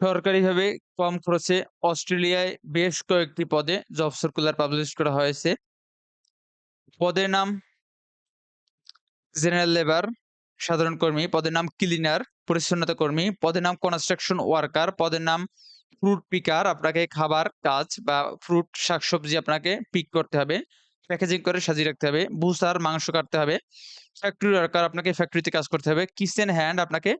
সরকারিভাবে কম খরচে অস্ট্রেলিয়ায় বেশ কয়েকটি পদে জব সার্কুলার পাবলিশ করা হয়েছে। পদের নাম জেনারেল লেবার সাধারণ কর্মী, পদের নাম ক্লিনার পরিচ্ছন্নতা কর্মী, পদের নাম কনস্ট্রাকশন ওয়ার্কার, পদের নাম ফ্রুট পিকার আপনাকে খাবার কাজ বা ফ্রুট শাকসবজি আপনাকে পিক করতে হবে। প্যাকেজিং করে সাজিয়ে রাখতে হবে। বুসার মাংস কাটতে হবে। ফ্যাক্টরি ওয়ার্কার আপনাকে ফ্যাক্টরিতে কাজ করতে হবে। কিচেন হ্যান্ড আপনাকে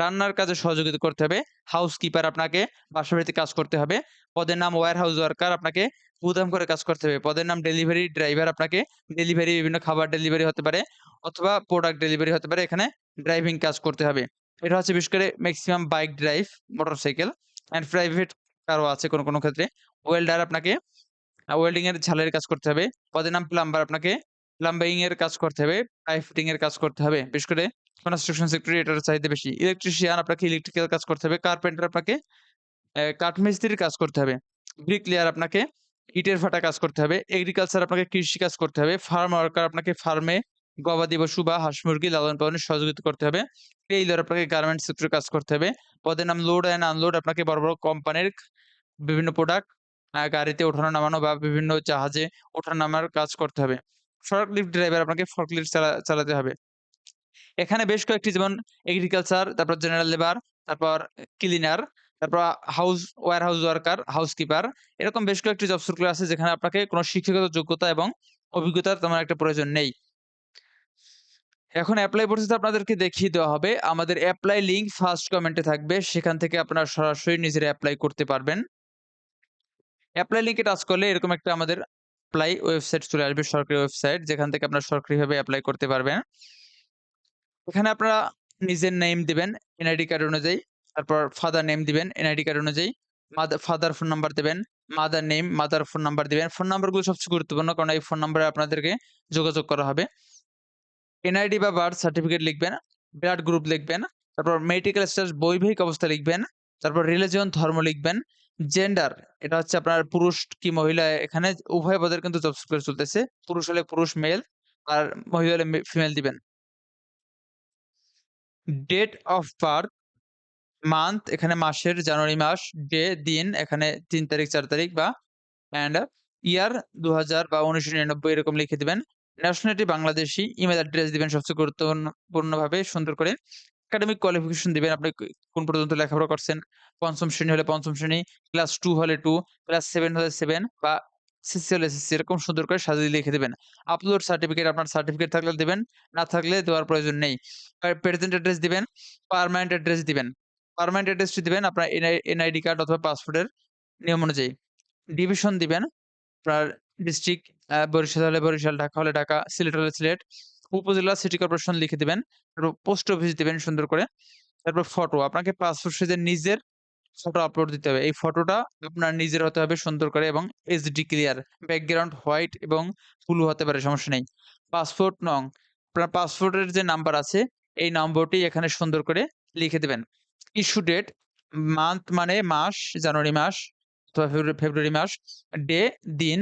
রান্নার কাজে সহযোগিতা করতে হবে। হাউস কিপার আপনাকে বাসাবাড়িতে কাজ করতে হবে। পদের নাম ওয়্যার হাউস ওয়ার্কার আপনাকে গুদাম করে কাজ করতে হবে। পদের নাম ডেলিভারি ড্রাইভার আপনাকে ডেলিভারি বিভিন্ন খাবার ডেলিভারি হতে পারে অথবা প্রোডাক্ট ডেলিভারি হতে পারে। এখানে ড্রাইভিং কাজ করতে হবে। এটা হচ্ছে বিশেষ করে maximum bike drive, motorcycle and private কারও আছে কোনো, কোনো ক্ষেত্রে। ওয়েল্ডার আপনাকে ওয়েল্ডিং এর ঝালের কাজ করতে হবে। পদের নাম প্লাম্বার আপনাকে প্লাম্বিং এর কাজ করতে হবে। পাইপ ফিটিং এর কাজ করতে হবে। বিশেষ করে কনস্ট্রাকশন সেক্টরে এটার চাহিদা বেশি। ইলেকট্রিশিয়ান আপনাকে ইলেকট্রিক্যাল কাজ করতে হবে। কার্পেন্টার আপনাকে কাঠমিস্ত্রির কাজ করতে হবে। ব্রিকলেয়ার আপনাকে ইটের ভাটা কাজ করতে হবে। এগ্রিকালচার আপনাকে কৃষি কাজ করতে হবে। ফার্ম ওয়ার্কার আপনাকে ফার্মে গবাদি পশু বা হাঁস-মুরগি লালন-পালনে সহযোগিতা করতে হবে। টেইলর আপনাকে গার্মেন্টস সেক্টরে কাজ করতে হবে। পদের নাম লোড অ্যান্ড আনলোড আপনাকে বড়, বড় কোম্পানির বিভিন্ন প্রোডাক্ট গাড়িতে ওঠানো নামানো বা বিভিন্ন জাহাজে ওঠানো নামার কাজ করতে হবে। ফর্কলিফট ড্রাইভার আপনাকে ফর্কলিফট চালা চালাতে হবে। এখানে বেশ কয়েকটি যেমন এগ্রিকালচার, তারপর জেনারেল লেবার, তারপর ক্লিনার, তারপর house war house worker, housekeeper এরকম বেশ কয়েকটি জব সার্কুলার আছে যেখানে আপনাকে কোনো শিক্ষাগত যোগ্যতা এবং অভিজ্ঞতার তেমন একটা প্রয়োজন নেই। এখন অ্যাপ্লাই প্রসেস আপনাদেরকে দেখিয়ে দেওয়া হবে। আমাদের অ্যাপ্লাই লিঙ্ক ফার্স্ট কমেন্টে থাকবে। সেখান থেকে আপনারা সরাসরি নিজেরা অ্যাপ্লাই করতে পারবেন। এপ্লাই লিঙ্কে টাচ করলে এরকম একটা আমাদের এপ্লাই ওয়েবসাইট চলে আসবে, সরকারি ওয়েবসাইট যেখান থেকে আপনারা সরকারিভাবে অ্যাপ্লাই করতে পারবেন। এখানে আপনারা নিজের নেম দিবেন এনআইডি কার্ড অনুযায়ী। তারপর ফাদার নেম দিবেন এনআইডি কার্ড অনুযায়ী। মাদার ফাদার ফোন নাম্বার দিবেন। Mother name, mother phone number দিবেন। ফোন নাম্বারগুলো সবচেয়ে গুরুত্বপূর্ণ কারণ এই ফোন নাম্বারে আপনাদেরকে যোগাযোগ করা হবে। এনআইডি বা বার্থ সার্টিফিকেট লিখবেন, ব্লাড গ্রুপ লিখবেন, তারপর মেডিকেল স্ট্যাটাস বৈবাহিক অবস্থা লিখবেন, তারপর রিলিজিয়ন ধর্ম লিখবেন, জেন্ডার এটা হচ্ছে আপনার পুরুষ কি মহিলা এখানে উভয় পদের কিন্তু জব সার্কুলার চলতেছে। পুরুষ হলে পুরুষ মেল আর মহিলা হলে ফিমেল দিবেন। ডেট অফ বার্থ, মান্থ এখানে মাসের জানুয়ারি মাস, ডে দিন এখানে তিন তারিখ চার তারিখ বা অ্যান্ড ইয়ার ২০০০ বা ১৯৯৯ এরকম লিখে দিবেন। ন্যাশনালিটি বাংলাদেশী, ইমেইল অ্যাড্রেস দিবেন সবচেয়ে গুরুত্বপূর্ণ পূর্ণভাবে সুন্দর করে। একাডেমিক কোয়ালিফিকেশন দিবেন আপনি কোন পর্যন্ত লেখাপড়া করছেন। পঞ্চম শ্রেণি হলে পঞ্চম শ্রেণি, ক্লাস টু হলে টু ক্লাস সেভেন হলে সেভেন বা সিসি হলে এসএসসি এরকম সুন্দর করে সাজিয়ে লিখে দেবেন আপলোড সার্টিফিকেট আপনার সার্টিফিকেট থাকলে দিবেন, না থাকলে দেওয়ার প্রয়োজন নেই। প্রেজেন্ট অ্যাড্রেস দিবেন, পারমানেন্ট অ্যাড্রেস দিবেন। পার্মানেন্ট অ্যাড্রেসটি দিবেন আপনার এনআই এনআইডি কার্ড অথবা পাসপোর্টের নিয়ম অনুযায়ী। ডিভিশন দিবেন আপনার ডিস্ট্রিক্ট বরিশাল হলে বরিশাল, ঢাকা হলে ঢাকা, সিলেট হলে সিলেট। উপজেলা, সিটি কর্পোরেশন লিখে দিবেন। তারপর পোস্ট অফিস দিবেন সুন্দর করে। তারপর ফটো আপনাকে পাসপোর্ট সাইজের নিজের ফটো আপলোড দিতে হবে। এই ফটোটা আপনার নিজের হতে হবে সুন্দর করে এবং এইচডি ক্লিয়ার। ব্যাকগ্রাউন্ড হোয়াইট এবং ব্লু হতে পারে সমস্যা নেই। পাসপোর্ট নং আপনার পাসপোর্টের যে নাম্বার আছে এই নম্বরটি এখানে সুন্দর করে লিখে দেবেন ইস্যু ডেট মান্থ মানে মাস, জানুয়ারি মাস অথবা ফেব্রুয়ারি ফেব্রুয়ারি মাস, ডে দিন,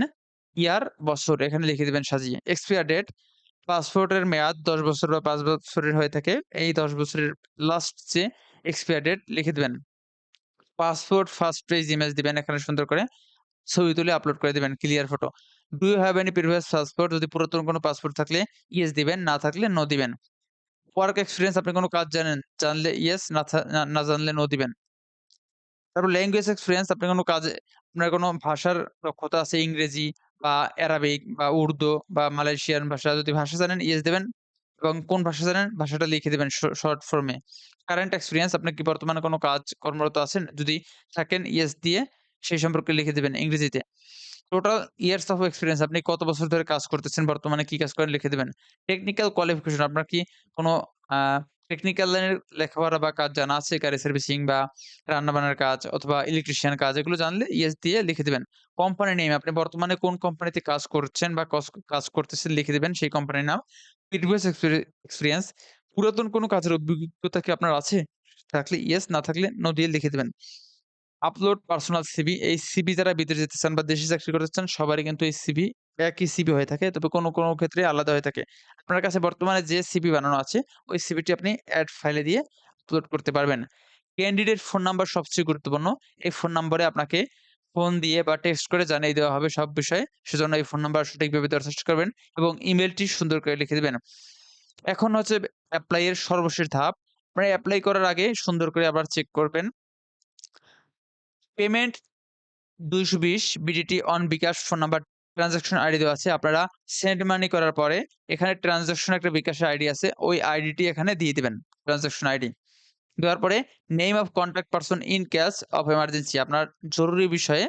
ইয়ার বছর এখানে লিখে দেবেন সাজিয়ে। এক্সপায়ার ডেট পাসপোর্টের মেয়াদ ১০ বছর বা পাঁচ বছরের হয়ে থাকে। এই ১০ বছরের লাস্ট যে এক্সপায়ার ডেট লিখে দিবেন। পাসপোর্ট ফার্স্ট পেজ ইমেজ দিবেন এখানে সুন্দর করে। ছবি তুলে আপলোড করে দিবেন clear photo. Do you have any previous passport যদি পুরাতন কোনো পাসপোর্ট থাকলে ইয়েস দিবেন, না থাকলে নো দিবেন। ওয়ার্ক এক্সপিরিয়েন্স আপনি কোনো কাজ জানেন, জানলে ইয়েস না জানলে নো দিবেন। তারপর ল্যাঙ্গুয়েজ এক্সপিরিয়েন্স আপনি কোনো কাজে আপনার কোনো ভাষার দক্ষতা আছে ইংরেজি বা অ্যারাবিক বা উর্দু বা মালয়েশিয়ান ভাষা যদি ভাষা জানেন ইয়েস দিবেন এবং কোন ভাষা জানেন ভাষাটা লিখে দিবেন শর্ট ফর্মে। কারেন্ট এক্সপিরিয়েন্স আপনি কি বর্তমানে কোনো কাজ কর্মরত আছেন? যদি থাকেন ইয়েস দিয়ে সেই সম্পর্কে লিখে দিবেন ইংরেজিতে। টোটাল ইয়ার্স অফ এক্সপেরিয়েন্স আপনি কত বছর ধরে কাজ করতেছেন, বর্তমানে কি কাজ করেন লিখে দিবেন। টেকনিক্যাল কোয়ালিফিকেশন আপনার কি কোনো টেকনিক্যাল লাইনের লেখাপড়া বা কাজ জানা আছে? গাড়ি সার্ভিসিং বা রান্না-বান্নার কাজ অথবা ইলেকট্রিশিয়ান কাজ এগুলো জানলে ইয়েস দিয়ে লিখে দিবেন। কোম্পানি নেম আপনি বর্তমানে কোন কোম্পানিতে কাজ করছেন বা কাজ করতেছেন লিখে দিবেন সেই কোম্পানির নাম। প্রিভিয়াস এক্সপেরি এক্সপেরিয়েন্স পুরাতন কোনো কাজের অভিজ্ঞতা কি আপনার আছে? থাকলে ইয়েস, না থাকলে নো দিয়ে লিখে দিবেন। আপলোড পার্সোনাল সিভি এই সিভি যারা বিদেশে যেতে চান বা দেশে চাকরি করতে চান সবারই কিন্তু এই সিভি একই সিভি হয়ে থাকে। তবে কোনো, কোনো ক্ষেত্রে আলাদা হয়ে থাকে। আপনার কাছে বর্তমানে যে সিভি বানানো আছে ওই সিভিটি আপনি অ্যাড ফাইলে দিয়ে আপলোড করতে পারবেন। ক্যান্ডিডেট ফোন নাম্বার সবচেয়ে গুরুত্বপূর্ণ। এই ফোন নম্বরে আপনাকে ফোন দিয়ে বা টেক্সট করে জানিয়ে দেওয়া হবে সব বিষয়ে। সেজন্য এই ফোন নাম্বার সঠিকভাবে চেষ্টা করবেন এবং ইমেইলটি সুন্দর করে লিখে দিবেন। এখন হচ্ছে এপ্লাই এর সর্বশেষ ধাপ। আপনারা অ্যাপ্লাই করার আগে সুন্দর করে আবার চেক করবেন। Payment ২২০ BDT on bKash phone number transaction ID দেওয়া আছে। আপনারা সেন্ড মানি করার পরে এখানে ট্রান্সেকশন একটা বিকাশের আইডি আছে। ওই আইডিটি এখানে দিয়ে দিবেন। Transaction ID. দেওয়ার পরে name of contact person in case of emergency আপনার জরুরি বিষয়ে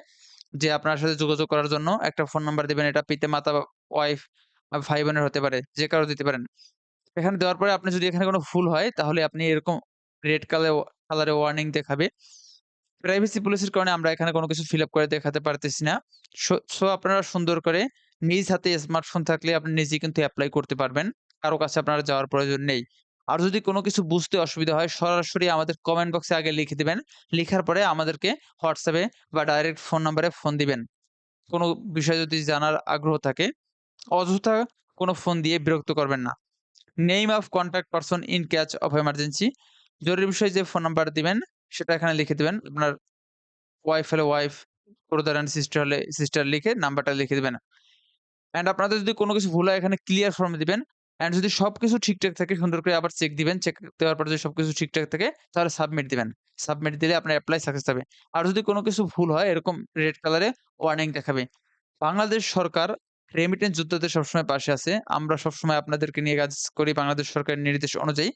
যে আপনার সাথে যোগাযোগ করার জন্য একটা ফোন নাম্বার দিবেন। এটা পিতা-মাতা, ওয়াইফ, ভাই বোনের হতে পারে। যে কারও দিতে পারেন। এখানে দেওয়ার পরে আপনি যদি এখানে কোনো ভুল হয় তাহলে আপনি এরকম রেড কালে কালারে ওয়ার্নিং দেখাবে। প্রাইভেসি পলিসির কারণে আমরা এখানে কোনো কিছু ফিল আপ করে দেখাতে পারতেছি না। সো আপনারা সুন্দর করে নিজ হাতে স্মার্টফোন থাকলে আপনি নিজেই কিন্তু অ্যাপ্লাই করতে পারবেন। কারও কাছে আপনারা যাওয়ার প্রয়োজন নেই। আর যদি কোনো কিছু বুঝতে অসুবিধা হয়, সরাসরি আমাদের কমেন্ট বক্সে আগে লিখে দিবেন। লিখার পরে আমাদেরকে হোয়াটসঅ্যাপে বা ডাইরেক্ট ফোন নাম্বারে ফোন দিবেন। কোনো বিষয় যদি জানার আগ্রহ থাকে, অযথা কোনো ফোন দিয়ে বিরক্ত করবেন না। Name of contact person in case of emergency জরুরি বিষয়ে যে ফোন নাম্বার দিবেন সেটা এখানে লিখে দিবেন। আপনার ওয়াইফ হলে ওয়াইফ, ব্রাদার অ্যান্ড সিস্টার হলে সিস্টার লিখে নাম্বারটা লিখে দিবেন। অ্যান্ড আপনাদের যদি কোনো কিছু ভুল হয় এখানে ক্লিয়ার ফর্ম দিবেন। অ্যান্ড যদি সবকিছু ঠিকঠাক থাকে সুন্দর করে আবার চেক দিবেন। চেক দেওয়ার পরে যদি সবকিছু ঠিকঠাক থাকে তাহলে সাবমিট দিবেন। সাবমিট দিলে আপনার অ্যাপ্লাই সাকসেস হবে। আর যদি কোনো কিছু ভুল হয় এরকম রেড কালারে ওয়ার্নিং দেখাবে। বাংলাদেশ সরকার রেমিটেন্স যোদ্ধাদের সবসময় পাশে আছে। আমরা সবসময় আপনাদেরকে নিয়ে কাজ করি বাংলাদেশ সরকারের নির্দেশ অনুযায়ী।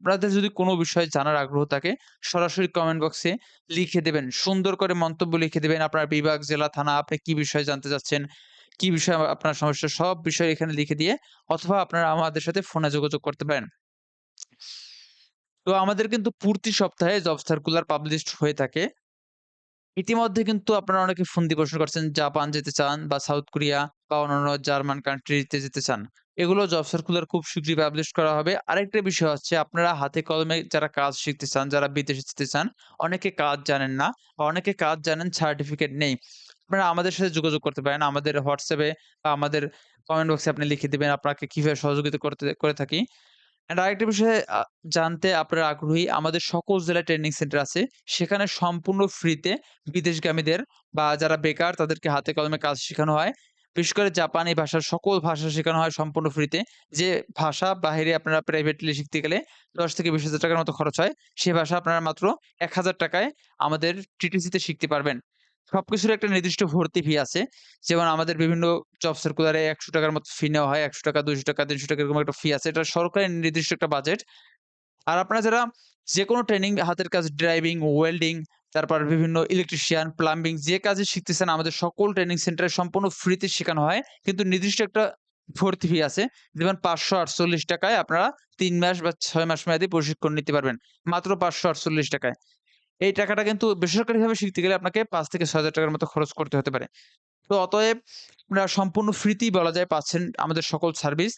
আপনাদের যদি কোনো বিষয়ে জানার আগ্রহ থাকে সরাসরি কমেন্ট বক্সে লিখে দেবেন। সুন্দর করে মন্তব্য লিখে দেবেন আপনার বিভাগ, জেলা, থানা আপনি কি বিষয়ে জানতে চাচ্ছেন, কি বিষয়ে আপনার সমস্যা সব বিষয় এখানে লিখে দিয়ে অথবা আপনারা আমাদের সাথে ফোনে যোগাযোগ করতে পারেন। তো আমাদের কিন্তু প্রতি সপ্তাহে জব সার্কুলার পাবলিশড হয়ে থাকে। ইতিমধ্যে কিন্তু আপনারা অনেকে ফোন দিয়ে প্রশ্ন করছেন জাপান যেতে চান বা সাউথ কোরিয়া বা অন্যান্য জার্মান কান্ট্রিতে যেতে চান। এগুলো জব সার্কুলার খুব শীঘ্রই পাবলিশ করা হবে। আরেকটা বিষয় হচ্ছে আপনারা হাতে কলমে যারা কাজ শিখতে চান, যারা বিদেশে যেতে চান, অনেকে কাজ জানেন না বা অনেকে কাজ জানেন সার্টিফিকেট নেই। আপনারা আমাদের সাথে যোগাযোগ করতে পারেন। আমাদের হোয়াটসঅ্যাপে বা আমাদের কমেন্ট বক্সে আপনি লিখে দেবেন আপনাকে কীভাবে সহযোগিতা করতে করে থাকি। অ্যান্ড আরেকটা বিষয়ে জানতে আপনারা আগ্রহী আমাদের সকল জেলায় ট্রেনিং সেন্টার আছে। সেখানে সম্পূর্ণ ফ্রিতে বিদেশগামীদের বা যারা বেকার তাদেরকে হাতে কলমে কাজ শেখানো হয়। বিশেষ করে জাপানি ভাষার সকল ভাষা শেখানো হয় সম্পূর্ণ ফ্রিতে। যে ভাষা বাহিরে আপনারা প্রাইভেটলি শিখতে গেলে ১০ থেকে ২০,০০০ টাকার মতো খরচ হয়। সে ভাষা আপনারা মাত্র এক হাজার টাকায় আমাদের টিটিসিতে শিখতে পারবেন। সবকিছুর একটা নির্দিষ্ট ভর্তি ফি আছে। যেমন আমাদের বিভিন্ন জব সার্কুলারে একশো টাকার মতো ফি নেওয়া হয়। ৳১০০, ৳২০০, ৳৩০০ এরকম একটা ফি আছে। এটা সরকারের নির্দিষ্ট একটা বাজেট। আর আপনারা যারা যেকোনো ট্রেনিং হাতের কাজ ড্রাইভিং, ওয়েল্ডিং তারপর বিভিন্ন ইলেকট্রিশিয়ান, প্লাম্বিং যে কাজে শিখতেছেন আমাদের সকল ট্রেনিং সেন্টারে সম্পূর্ণ ফ্রিতে শেখানো হয়। কিন্তু নির্দিষ্ট একটা ভর্তি ফি আছে। যেমন ৳৫৪৮ টাকায় আপনারা ৩ মাস বা ৬ মাস মেয়াদি প্রশিক্ষণ নিতে পারবেন। মাত্র ৳৫৪৮ টাকায়। এই টাকাটা কিন্তু বেসরকারিভাবে শিখতে গেলে আপনাকে ৳৫ থেকে ৳৬,০০০ টাকার মতো খরচ করতে হতে পারে। তো অতএব আপনারা সম্পূর্ণ ফ্রিতেই বলা যায় পাচ্ছেন আমাদের সকল সার্ভিস।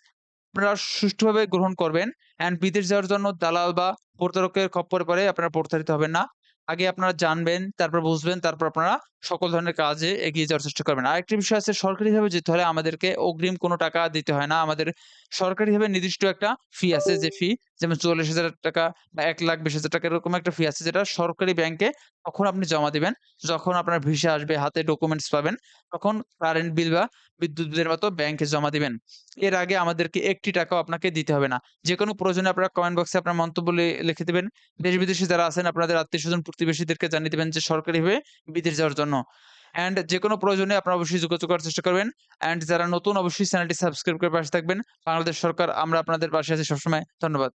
আপনারা সুষ্ঠুভাবে গ্রহণ করবেন। অ্যান্ড বিদেশ যাওয়ার জন্য দালাল বা প্রতারকের খপ্পরে পড়ে আপনারা প্রতারিত হবেন না। আগে আপনারা জানবেন, তারপর বুঝবেন, তারপর আপনারা সকল ধরনের কাজে এগিয়ে যাওয়ার চেষ্টা করবেন। আরেকটি বিষয় আছে সরকারিভাবে যেতে হলে আমাদেরকে অগ্রিম কোনো টাকা দিতে হয় না। আমাদের সরকারিভাবে নির্দিষ্ট একটা ফি আছে যে ফি যেমন ৳৪০,০০০ টাকা বা ৳১,২০,০০০ টাকা এরকম একটা ফি আছে যেটা সরকারি ব্যাংকে তখন আপনি জমা দিবেন। যখন আপনার ভিসা আসবে, হাতে ডকুমেন্টস পাবেন, তখন কারেন্ট বিল বা বিদ্যুৎ বিলের মতো ব্যাংকে জমা দিবেন। এর আগে আমাদেরকে একটি টাকাও আপনাকে দিতে হবে না। যেকোনো প্রয়োজনে আপনারা কমেন্ট বক্সে আপনার মন্তব্য লিখে দিবেন। দেশ-বিদেশে যারা আছেন আপনাদের আত্মীয়স্বজন, প্রতিবেশীদেরকে জানিয়ে দিবেন যে সরকারিভাবে বিদেশ যাওয়ার জন্য। অ্যান্ড যে কোনো প্রয়োজনে আপনারা অবশ্যই যোগাযোগ করার চেষ্টা করবেন। অ্যান্ড যারা নতুন, অবশ্যই চ্যানেলটি সাবস্ক্রাইব করে পাশে থাকবেন। বাংলাদেশ সরকার, আমরা আপনাদের পাশে আছি সবসময়। ধন্যবাদ।